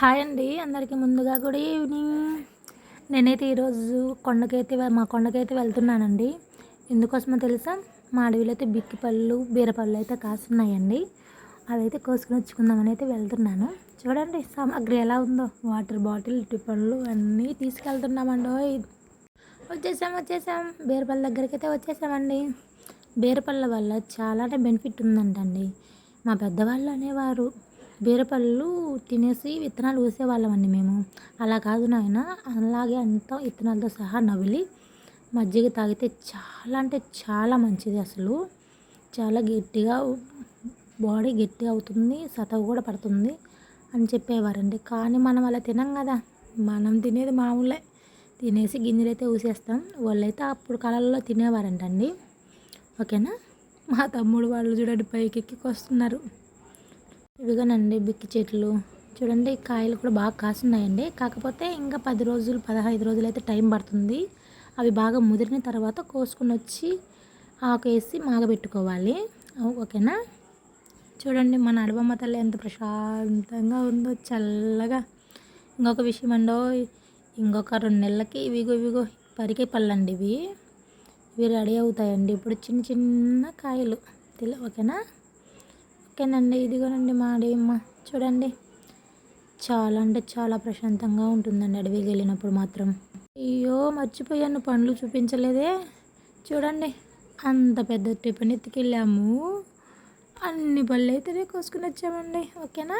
Hi అండి. అందరికీ ముందుగా గుడ్ ఈవినింగ్ నేనైతే ఈరోజు కొండకైతే మా కొండకైతే వెళ్తున్నానండి. ఎందుకోసమో తెలుసా? మా అడవిలో అయితే బిక్కి పళ్ళు బీరపళ్ళు అయితే కాస్తున్నాయండి అవైతే కోసుకుని వచ్చుకుందామని అయితే వెళ్తున్నాను. చూడండి సామాగ్రి ఎలా ఉందో. వాటర్ బాటిల్ టిఫన్లు అన్నీ తీసుకెళ్తున్నామండి. వచ్చేసాం వచ్చేసాం. బీరపళ్ళ దగ్గరికి అయితే వచ్చేసామండి. బీరపళ్ళ వల్ల చాలానే బెనిఫిట్ ఉందంటండి. మా పెద్దవాళ్ళు అనేవారు బీరపళ్ళు తినేసి విత్తనాలు ఊసేవాళ్ళమండి మేము. అలా కాదు నాయన అలాగే అంతా విత్తనాలతో సహా నవిలి మజ్జిగ తాగితే చాలా అంటే చాలా మంచిది అసలు. చాలా గట్టిగా బాడీ గట్టిగా అవుతుంది సతవ కూడా పడుతుంది అని చెప్పేవారండి. కానీ మనం అలా తినం కదా మనం తినేది మామూలే. తినేసి గింజలైతే ఊసేస్తాం. వాళ్ళైతే అప్పుడు కాలంలో తినేవారంటండి. ఓకేనా? మా తమ్ముడు వాళ్ళు చూడండి పైకి ఎక్కి వస్తున్నారు ఇవిగోనండి బిక్కి చెట్లు. చూడండి కాయలు కూడా బాగా కాస్తున్నాయండి కాకపోతే ఇంకా పది రోజులు పదహైదు రోజులు అయితే టైం పడుతుంది. అవి బాగా ముదిరిన తర్వాత కోసుకుని వచ్చి ఆకు వేసి మాగబెట్టుకోవాలి ఓకేనా? చూడండి మన అడవమ్మ తల్లి ఎంత ప్రశాంతంగా ఉందో చల్లగా. ఇంకొక విషయం అండో ఇంకొక రెండు నెలలకి ఇవిగో ఇవిగో పరికే పళ్ళండి ఇవి. ఇవి రెడీ అవుతాయండి. ఇప్పుడు చిన్న చిన్న కాయలు. తెలు ఓకేనా? ఓకేనండి ఇదిగోనండి మా అడవిమ్మ చూడండి. చాలా అంటే చాలా ప్రశాంతంగా ఉంటుందండి అడవికి వెళ్ళినప్పుడు మాత్రం. అయ్యో మర్చిపోయాను పండ్లు చూపించలేదే. చూడండి అంత పెద్ద టిఫిన్ ఎత్తుకెళ్ళాము అన్ని పళ్ళు అయితేనే కోసుకుని వచ్చామండి ఓకేనా?